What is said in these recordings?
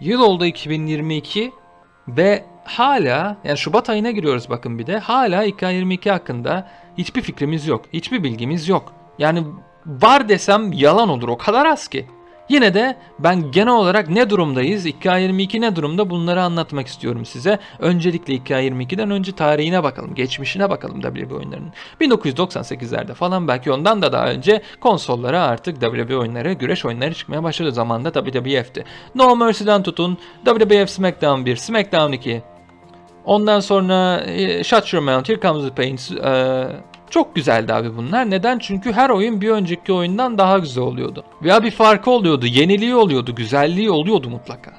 Yıl oldu 2022 ve hala yani Şubat ayına giriyoruz bakın bir de hala 2K22 hakkında hiçbir fikrimiz yok. Hiçbir bilgimiz yok. Yani var desem yalan olur o kadar az ki. Yine de ben genel olarak ne durumdayız, 2K22 ne durumda bunları anlatmak istiyorum size. Öncelikle 2K22'den önce tarihine bakalım, geçmişine bakalım WWE oyunlarının. 1998'lerde falan belki ondan da daha önce konsollara artık WWE oyunları, güreş oyunları çıkmaya başladı zamanında WWF'ti. No Mercy'den tutun, WWF SmackDown 1, SmackDown 2, Ondan sonra e, Shut Your Mouth, Here Comes the Pain. Çok güzeldi abi bunlar. Neden? Çünkü her oyun bir önceki oyundan daha güzel oluyordu. Veya bir farkı oluyordu, yeniliği oluyordu, güzelliği oluyordu mutlaka.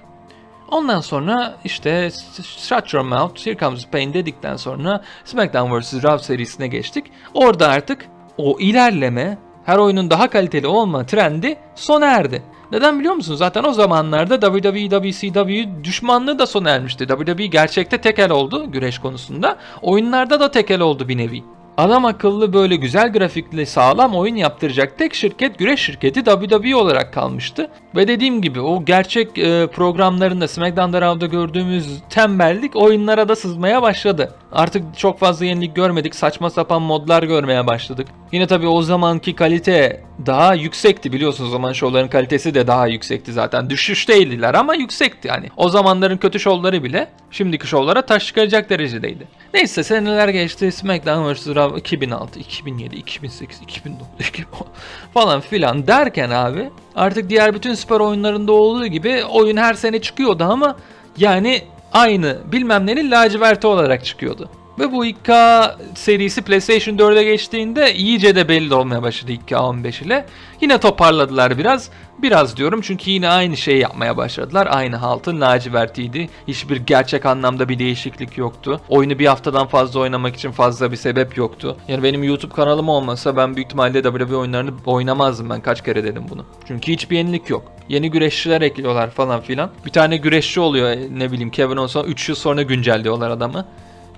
Ondan sonra işte Shut Your Mouth, Here Comes Pain dedikten sonra SmackDown vs. Raw serisine geçtik. Orada artık o ilerleme, her oyunun daha kaliteli olma trendi sona erdi. Neden biliyor musunuz? Zaten o zamanlarda WWE, WCW düşmanlığı da sona ermişti. WWE gerçekte tekel oldu güreş konusunda. Oyunlarda da tekel oldu bir nevi. Adam akıllı böyle güzel grafikli sağlam oyun yaptıracak tek şirket güreş şirketi WWE olarak kalmıştı. Ve dediğim gibi o gerçek e, programlarında SmackDown'da Raw'da gördüğümüz tembellik oyunlara da sızmaya başladı. Artık çok fazla yenilik görmedik. Saçma sapan modlar görmeye başladık. Yine tabii o zamanki kalite daha yüksekti biliyorsunuz o zaman şovların kalitesi de daha yüksekti zaten. Düşüşteydiler ama yüksekti yani. O zamanların kötü şovları bile şimdiki şovlara taş çıkaracak derecedeydi. Neyse seneler geçti. SmackDown vs. Raw 2006, 2007, 2008, 2009, 2010 falan filan derken abi artık diğer bütün süper oyunlarında olduğu gibi oyun her sene çıkıyordu ama yani aynı bilmem nenin laciverti olarak çıkıyordu. Ve bu 2K serisi PlayStation 4'e geçtiğinde iyice de belli olmaya başladı 2K15 ile. Yine toparladılar biraz. Biraz diyorum çünkü yine aynı şeyi yapmaya başladılar. Aynı haltın lacivertiydi. Hiçbir gerçek anlamda bir değişiklik yoktu. Oyunu bir haftadan fazla oynamak için fazla bir sebep yoktu. Yani benim YouTube kanalım olmasa ben büyük ihtimalle WWE oyunlarını oynamazdım ben kaç kere dedim bunu. Çünkü hiçbir yenilik yok. Yeni güreşçiler ekliyorlar falan filan. Bir tane güreşçi oluyor ne bileyim Kevin olsa 3 yıl sonra güncelliyorlar adamı.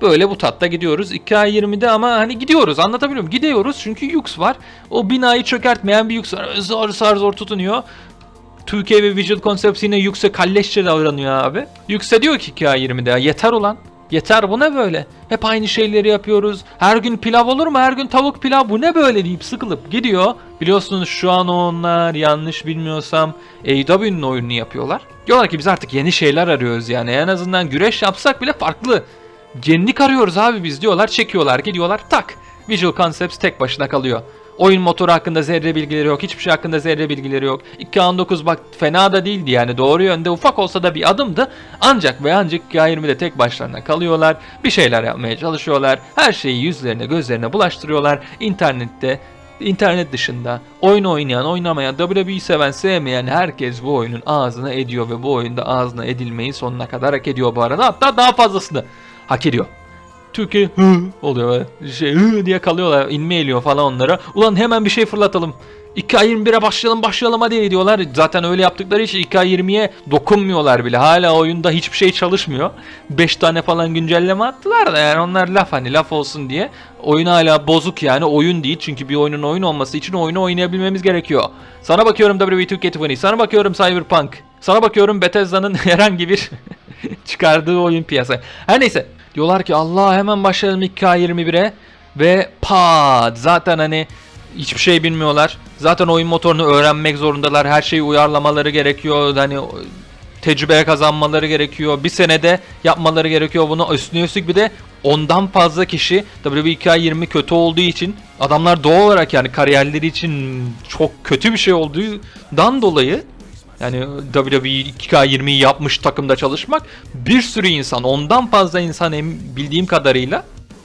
Böyle bu tatta gidiyoruz. 2A20'de ama hani gidiyoruz anlatabiliyor muyum? Gidiyoruz çünkü Yux var. O binayı çökertmeyen bir Yux var. Zor zar zor tutunuyor. 2K ve Visual Concepts yine Yux'a kalleşçe davranıyor abi. Yux'a diyor ki 2A20'de ya yeter ulan. Yeter bu ne böyle? Hep aynı şeyleri yapıyoruz. Her gün pilav olur mu? Her gün tavuk pilav bu ne böyle deyip sıkılıp gidiyor. Biliyorsunuz şu an onlar yanlış bilmiyorsam AEW'nin oyununu yapıyorlar. Diyorlar ki biz artık yeni şeyler arıyoruz yani. En azından güreş yapsak bile farklı. Yenilik arıyoruz abi biz diyorlar. Çekiyorlar gidiyorlar tak. Visual Concepts tek başına kalıyor. Oyun motoru hakkında zerre bilgileri yok. Hiçbir şey hakkında zerre bilgileri yok. 2K19 bak fena da değildi yani. Doğru yönde ufak olsa da bir adımdı. Ancak ve ancak 2K20'de tek başlarına kalıyorlar. Bir şeyler yapmaya çalışıyorlar. Her şeyi yüzlerine gözlerine bulaştırıyorlar. İnternette İnternet dışında oyun oynayan, oynamayan, WWE seven, sevmeyen herkes bu oyunun ağzına ediyor ve bu oyunda ağzına edilmeyi sonuna kadar hak ediyor bu arada. Hatta daha fazlasını hak ediyor. Türkiye hı oluyor böyle şey hı diye kalıyorlar inme eliyor falan onlara. Ulan hemen bir şey fırlatalım. 2K21'e başlayalım başlayalım hadi diyorlar. Zaten öyle yaptıkları için 2K20'ye dokunmuyorlar bile. Hala oyunda hiçbir şey çalışmıyor. 5 tane falan güncelleme attılar da yani onlar laf hani laf olsun diye. Oyun hala bozuk yani oyun değil. Çünkü bir oyunun oyun olması için oyunu oynayabilmemiz gerekiyor. Sana bakıyorum WWE 2K20, sana bakıyorum Cyberpunk, sana bakıyorum Bethesda'nın herhangi bir çıkardığı oyun piyasa. Her neyse diyorlar ki Allah hemen başlayalım 2K21'e ve pat zaten hani hiçbir şey bilmiyorlar. Zaten oyun motorunu öğrenmek zorundalar. Her şeyi uyarlamaları gerekiyor. Hani tecrübeye kazanmaları gerekiyor. Bir senede yapmaları gerekiyor bunu. Üstüne üstlük bir de ondan fazla kişi WBK20 kötü olduğu için adamlar doğal olarak yani kariyerleri için çok kötü bir şey olduğundan dolayı yani WWE 2K20'yi yapmış takımda çalışmak bir sürü insan ondan fazla insan bildiğim kadarıyla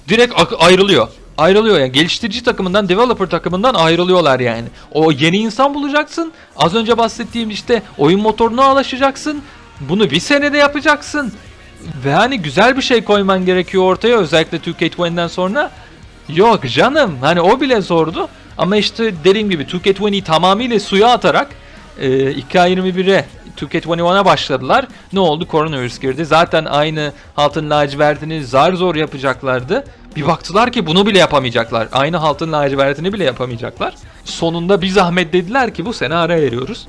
direkt ayrılıyor. Ayrılıyor yani geliştirici takımından developer takımından ayrılıyorlar yani. O yeni insan bulacaksın. Az önce bahsettiğim işte oyun motoruna alışacaksın. Bunu bir senede yapacaksın. Ve hani güzel bir şey koyman gerekiyor ortaya özellikle 2K20'den sonra. Yok canım hani o bile zordu. Ama işte dediğim gibi 2K20'yi tamamıyla suya atarak e, 2K21'e 2K21'a başladılar. Ne oldu? Coronavirus girdi. Zaten aynı haltın lacivertini zar zor yapacaklardı. Bir baktılar ki bunu bile yapamayacaklar. Aynı haltın lacivertini bile yapamayacaklar. Sonunda bir zahmet dediler ki bu sene ara veriyoruz.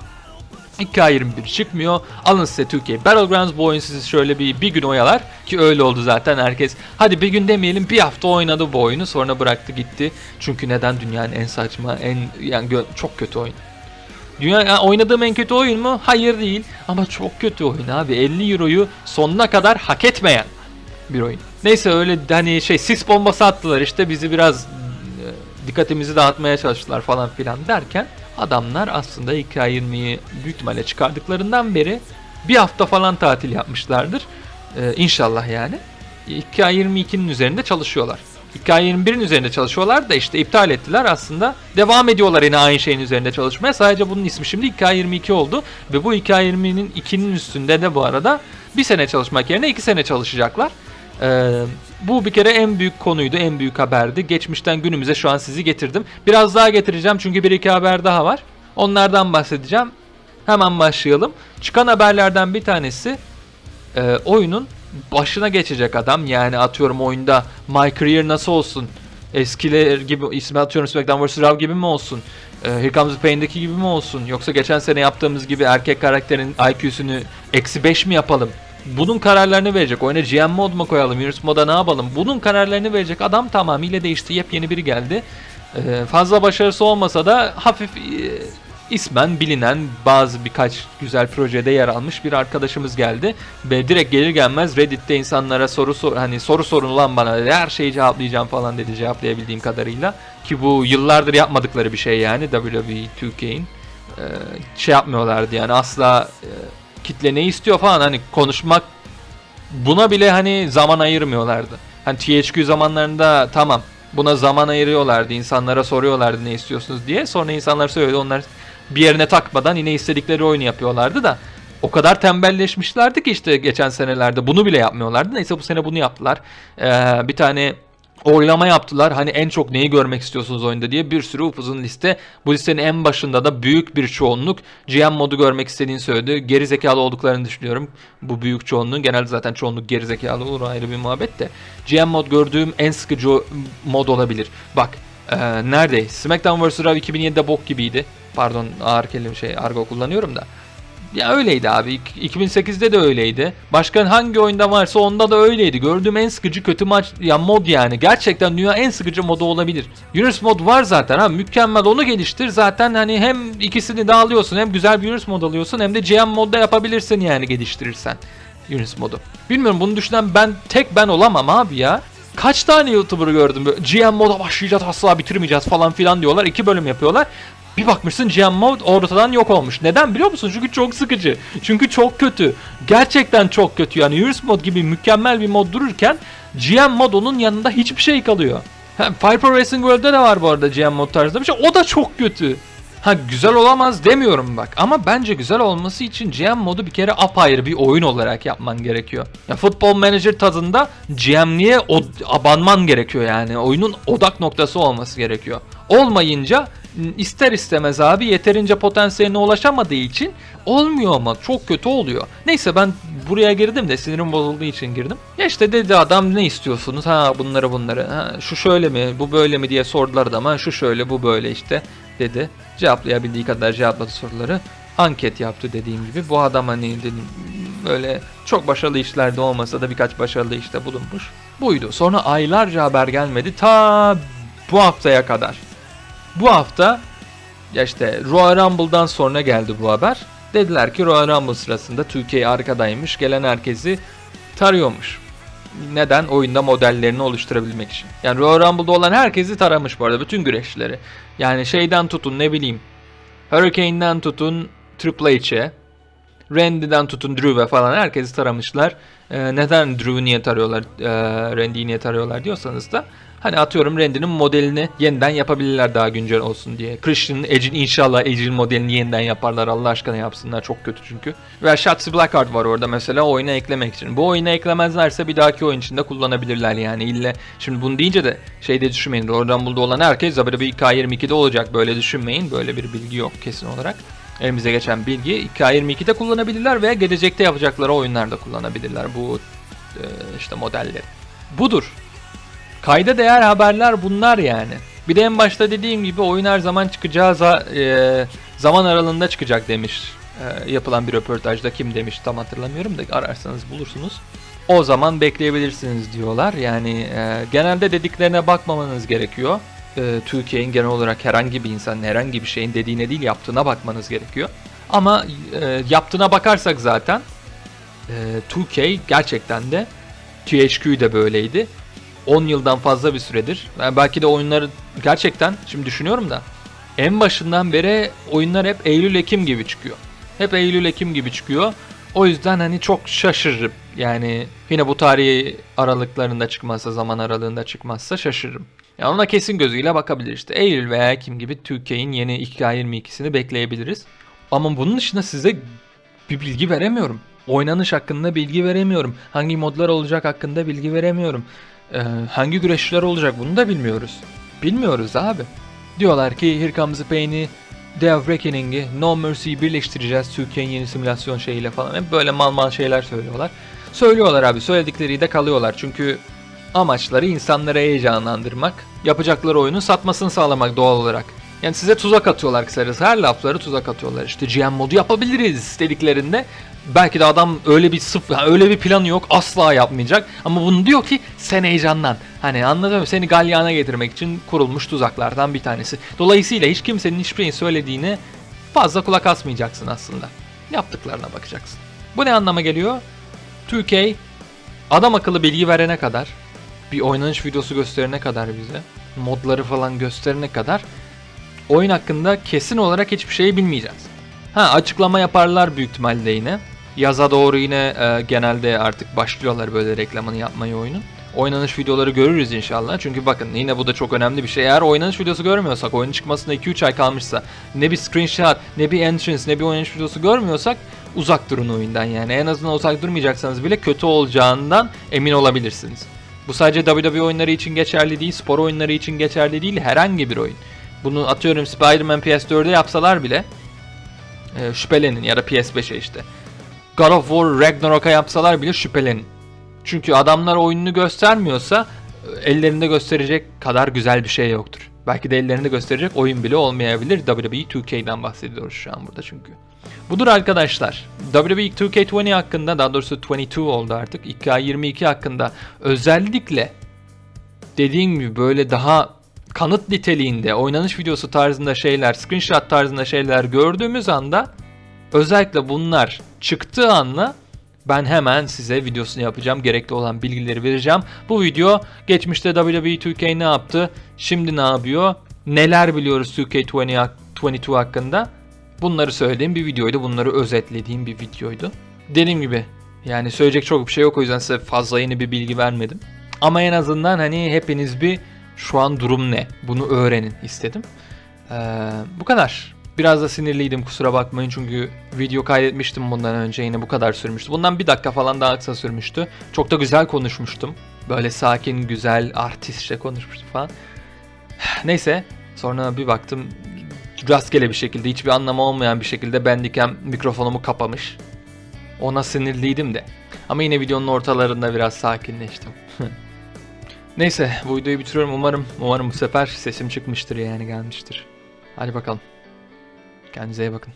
2K21 çıkmıyor. Alın size Türkiye Battlegrounds bu oyun sizi şöyle bir, bir gün oyalar ki öyle oldu zaten herkes. Hadi bir gün demeyelim bir hafta oynadı bu oyunu sonra bıraktı gitti. Çünkü neden dünyanın en saçma en yani çok kötü oyun. Dünya yani oynadığım en kötü oyun mu? Hayır değil. Ama çok kötü oyun abi. 50 euroyu sonuna kadar hak etmeyen bir oyun. Neyse öyle hani şey sis bombası attılar işte bizi biraz e, dikkatimizi dağıtmaya çalıştılar falan filan derken adamlar aslında 2K20'yi büyük ihtimalle çıkardıklarından beri bir hafta falan tatil yapmışlardır. Ee, inşallah yani. 2K22'nin üzerinde çalışıyorlar. 2K21'in üzerinde çalışıyorlar da işte iptal ettiler aslında. Devam ediyorlar yine aynı şeyin üzerinde çalışmaya. Sadece bunun ismi şimdi 2K22 oldu. Ve bu 2K20'nin 2'nin üstünde de bu arada bir sene çalışmak yerine 2 sene çalışacaklar. Ee, bu bir kere en büyük konuydu, en büyük haberdi. Geçmişten günümüze şu an sizi getirdim. Biraz daha getireceğim çünkü bir iki haber daha var. Onlardan bahsedeceğim. Hemen başlayalım. Çıkan haberlerden bir tanesi e, oyunun başına geçecek adam. Yani atıyorum oyunda My Career nasıl olsun? Eskiler gibi ismi atıyorum SmackDown vs. Raw gibi mi olsun? E, Here Comes the Pain'deki gibi mi olsun? Yoksa geçen sene yaptığımız gibi erkek karakterin IQ'sunu eksi 5 mi yapalım? Bunun kararlarını verecek. Oyuna GM mod mu koyalım? Virus moda ne yapalım? Bunun kararlarını verecek adam tamamıyla değişti. Yepyeni biri geldi. Ee, fazla başarısı olmasa da hafif e, ismen bilinen bazı birkaç güzel projede yer almış bir arkadaşımız geldi. Ve direkt gelir gelmez Reddit'te insanlara soru sor hani soru sorun lan bana. Her şeyi cevaplayacağım falan dedi cevaplayabildiğim kadarıyla. Ki bu yıllardır yapmadıkları bir şey yani WWE 2K'in. Ee, şey yapmıyorlardı yani asla e, kitle ne istiyor falan hani konuşmak buna bile hani zaman ayırmıyorlardı. Hani THQ zamanlarında tamam buna zaman ayırıyorlardı. insanlara soruyorlardı ne istiyorsunuz diye. Sonra insanlar söylüyordu onlar bir yerine takmadan yine istedikleri oyunu yapıyorlardı da o kadar tembelleşmişlerdi ki işte geçen senelerde bunu bile yapmıyorlardı. Neyse bu sene bunu yaptılar. Ee, bir tane oylama yaptılar. Hani en çok neyi görmek istiyorsunuz oyunda diye bir sürü uzun liste. Bu listenin en başında da büyük bir çoğunluk GM modu görmek istediğini söyledi. Geri zekalı olduklarını düşünüyorum. Bu büyük çoğunluğun genelde zaten çoğunluk geri zekalı olur ayrı bir muhabbet de. GM mod gördüğüm en sıkıcı mod olabilir. Bak ee, nerede? SmackDown vs. Raw 2007'de bok gibiydi. Pardon ağır kelime şey argo kullanıyorum da. Ya öyleydi abi. İk- 2008'de de öyleydi. Başka hangi oyunda varsa onda da öyleydi. Gördüğüm en sıkıcı kötü maç ya mod yani. Gerçekten dünya en sıkıcı modu olabilir. Yunus mod var zaten ha mükemmel onu geliştir. Zaten hani hem ikisini de alıyorsun hem güzel bir Yunus mod alıyorsun hem de GM modda yapabilirsin yani geliştirirsen. Yunus modu. Bilmiyorum bunu düşünen ben tek ben olamam abi ya. Kaç tane YouTuber gördüm böyle GM moda başlayacağız asla bitirmeyeceğiz falan filan diyorlar. iki bölüm yapıyorlar. Bir bakmışsın GM mod ortadan yok olmuş. Neden biliyor musun? Çünkü çok sıkıcı. Çünkü çok kötü. Gerçekten çok kötü. Yani Heroes mod gibi mükemmel bir mod dururken GM mod onun yanında hiçbir şey kalıyor. Ha, Pro Racing World'de de var bu arada GM mod tarzında bir şey. O da çok kötü. Ha güzel olamaz demiyorum bak ama bence güzel olması için GM modu bir kere apayrı bir oyun olarak yapman gerekiyor. Ya Football Manager tadında GM'liğe abanman gerekiyor yani oyunun odak noktası olması gerekiyor. Olmayınca ister istemez abi yeterince potansiyeline ulaşamadığı için olmuyor ama çok kötü oluyor. Neyse ben buraya girdim de sinirim bozulduğu için girdim. Ya işte dedi adam ne istiyorsunuz? Ha bunları bunları. Ha, şu şöyle mi bu böyle mi diye sordular adama. Şu şöyle bu böyle işte dedi. Cevaplayabildiği kadar cevapladı soruları. Anket yaptı dediğim gibi. Bu adam hani dedim böyle çok başarılı işlerde olmasa da birkaç başarılı işte bulunmuş. Buydu. Sonra aylarca haber gelmedi. Ta bu haftaya kadar. Bu hafta ya işte Royal Rumble'dan sonra geldi bu haber. Dediler ki Royal Rumble sırasında Türkiye arkadaymış. Gelen herkesi tarıyormuş. Neden? Oyunda modellerini oluşturabilmek için. Yani Royal Rumble'da olan herkesi taramış bu arada. Bütün güreşçileri. Yani şeyden tutun ne bileyim. Hurricane'den tutun Triple H'e. Randy'den tutun Drew'e falan herkesi taramışlar. Ee, neden Drew'u niye tarıyorlar, e, Randy'yi niye tarıyorlar diyorsanız da hani atıyorum Randy'nin modelini yeniden yapabilirler daha güncel olsun diye. Christian'ın Edge'in inşallah Edge'in modelini yeniden yaparlar Allah aşkına yapsınlar çok kötü çünkü. Ve Shotzi Blackheart var orada mesela oyuna eklemek için. Bu oyuna eklemezlerse bir dahaki oyun içinde kullanabilirler yani ille. Şimdi bunu deyince de şeyde düşünmeyin. Royal Rumble'da olan herkes WWE K22'de olacak böyle düşünmeyin. Böyle bir bilgi yok kesin olarak elimize geçen bilgi 2K22'de kullanabilirler veya gelecekte yapacakları oyunlarda kullanabilirler bu e, işte modelleri. Budur. Kayda değer haberler bunlar yani. Bir de en başta dediğim gibi oyun her zaman çıkacağı e, zaman aralığında çıkacak demiş e, yapılan bir röportajda kim demiş tam hatırlamıyorum da ararsanız bulursunuz. O zaman bekleyebilirsiniz diyorlar. Yani e, genelde dediklerine bakmamanız gerekiyor. E, Türkiye'nin genel olarak herhangi bir insanın herhangi bir şeyin dediğine değil yaptığına bakmanız gerekiyor. Ama e, yaptığına bakarsak zaten e, 2K gerçekten de THQ de böyleydi. 10 yıldan fazla bir süredir. Yani belki de oyunları gerçekten şimdi düşünüyorum da en başından beri oyunlar hep Eylül-Ekim gibi çıkıyor. Hep Eylül-Ekim gibi çıkıyor. O yüzden hani çok şaşırırım. Yani yine bu tarihi aralıklarında çıkmazsa, zaman aralığında çıkmazsa şaşırırım. Yani ona kesin gözüyle bakabilir işte. Eylül veya Ekim gibi 2K'in yeni 2K22'sini bekleyebiliriz. Ama bunun dışında size bir bilgi veremiyorum. Oynanış hakkında bilgi veremiyorum. Hangi modlar olacak hakkında bilgi veremiyorum. Ee, hangi güreşçiler olacak bunu da bilmiyoruz. Bilmiyoruz abi. Diyorlar ki Here Comes the Pain'i, Day of Reckoning'i, No Mercy'yi birleştireceğiz Türkiye'nin yeni simülasyon şeyiyle falan. Hep böyle mal mal şeyler söylüyorlar. Söylüyorlar abi söyledikleri de kalıyorlar. Çünkü amaçları insanları heyecanlandırmak, yapacakları oyunun satmasını sağlamak doğal olarak. Yani size tuzak atıyorlar kısacası. Her lafları tuzak atıyorlar. İşte GM modu yapabiliriz dediklerinde belki de adam öyle bir sıfır, öyle bir planı yok asla yapmayacak. Ama bunu diyor ki sen heyecanlan. Hani anladın mı? Seni galyana getirmek için kurulmuş tuzaklardan bir tanesi. Dolayısıyla hiç kimsenin hiçbir şeyin söylediğini fazla kulak asmayacaksın aslında. Yaptıklarına bakacaksın. Bu ne anlama geliyor? 2K adam akıllı bilgi verene kadar, bir oynanış videosu gösterene kadar bize, modları falan gösterene kadar oyun hakkında kesin olarak hiçbir şey bilmeyeceğiz. Ha açıklama yaparlar büyük ihtimalle yine. Yaza doğru yine e, genelde artık başlıyorlar böyle reklamını yapmayı oyunun. Oynanış videoları görürüz inşallah. Çünkü bakın yine bu da çok önemli bir şey. Eğer oynanış videosu görmüyorsak, oyunun çıkmasına 2-3 ay kalmışsa, ne bir screenshot, ne bir entrance, ne bir oynanış videosu görmüyorsak uzak durun oyundan yani. En azından uzak durmayacaksanız bile kötü olacağından emin olabilirsiniz. Bu sadece WWE oyunları için geçerli değil, spor oyunları için geçerli değil, herhangi bir oyun. Bunu atıyorum Spider-Man PS4'e yapsalar bile e, şüphelenin ya da PS5'e işte. God of War Ragnarok'a yapsalar bile şüphelenin. Çünkü adamlar oyununu göstermiyorsa e, ellerinde gösterecek kadar güzel bir şey yoktur. Belki de ellerinde gösterecek oyun bile olmayabilir. WWE 2K'den bahsediyoruz şu an burada çünkü. Budur arkadaşlar. WWE 2K20 hakkında daha doğrusu 22 oldu artık. 2K22 hakkında özellikle dediğim gibi böyle daha kanıt niteliğinde oynanış videosu tarzında şeyler, screenshot tarzında şeyler gördüğümüz anda özellikle bunlar çıktığı anda ben hemen size videosunu yapacağım. Gerekli olan bilgileri vereceğim. Bu video geçmişte WWE 2K ne yaptı? Şimdi ne yapıyor? Neler biliyoruz 2K20 hak- 22 hakkında? Bunları söylediğim bir videoydu. Bunları özetlediğim bir videoydu. Dediğim gibi yani söyleyecek çok bir şey yok o yüzden size fazla yeni bir bilgi vermedim. Ama en azından hani hepiniz bir şu an durum ne? Bunu öğrenin istedim. Ee, bu kadar. Biraz da sinirliydim kusura bakmayın çünkü video kaydetmiştim bundan önce yine bu kadar sürmüştü. Bundan bir dakika falan daha kısa sürmüştü. Çok da güzel konuşmuştum. Böyle sakin, güzel, artistçe konuşmuştum falan. Neyse sonra bir baktım rastgele bir şekilde hiçbir anlamı olmayan bir şekilde bendikem mikrofonumu kapamış. Ona sinirliydim de. Ama yine videonun ortalarında biraz sakinleştim. Neyse bu videoyu bitiriyorum umarım. Umarım bu sefer sesim çıkmıştır yani gelmiştir. Hadi bakalım. Kendinize iyi bakın.